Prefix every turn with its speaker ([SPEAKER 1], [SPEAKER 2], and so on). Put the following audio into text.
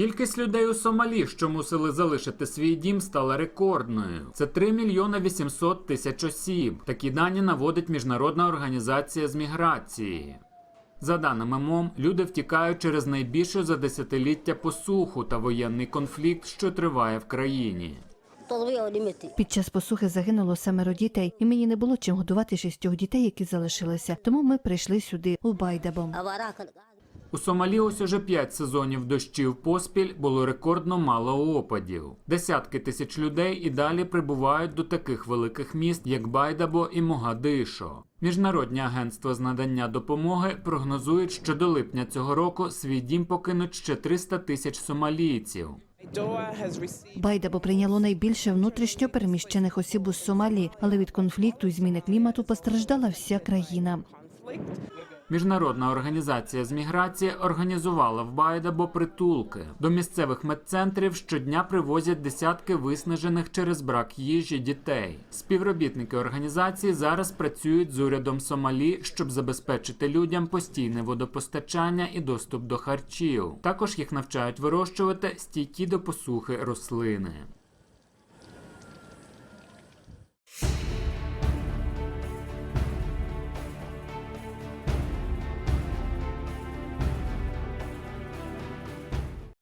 [SPEAKER 1] Кількість людей у Сомалі, що мусили залишити свій дім, стала рекордною. Це 3 мільйони 800 тисяч осіб. Такі дані наводить Міжнародна організація з міграції. За даними МОМ, люди втікають через найбільшу за десятиліття посуху та воєнний конфлікт, що триває в країні.
[SPEAKER 2] Під час посухи загинуло семеро дітей, і мені не було чим годувати шістьох дітей, які залишилися. Тому ми прийшли сюди у Байдабом.
[SPEAKER 1] У Сомалі ось уже п'ять сезонів дощів поспіль було рекордно мало опадів. Десятки тисяч людей і далі прибувають до таких великих міст, як Байдабо і Могадишо. Міжнародні агентства з надання допомоги прогнозують, що до липня цього року свій дім покинуть ще 300 тисяч сомалійців.
[SPEAKER 2] Байдабо прийняло найбільше внутрішньо переміщених осіб у Сомалі, але від конфлікту і зміни клімату постраждала вся країна.
[SPEAKER 1] Міжнародна організація з міграції організувала в Байдабо притулки. До місцевих медцентрів щодня привозять десятки виснажених через брак їжі дітей. Співробітники організації зараз працюють з урядом Сомалі, щоб забезпечити людям постійне водопостачання і доступ до харчів. Також їх навчають вирощувати стійкі до посухи рослини.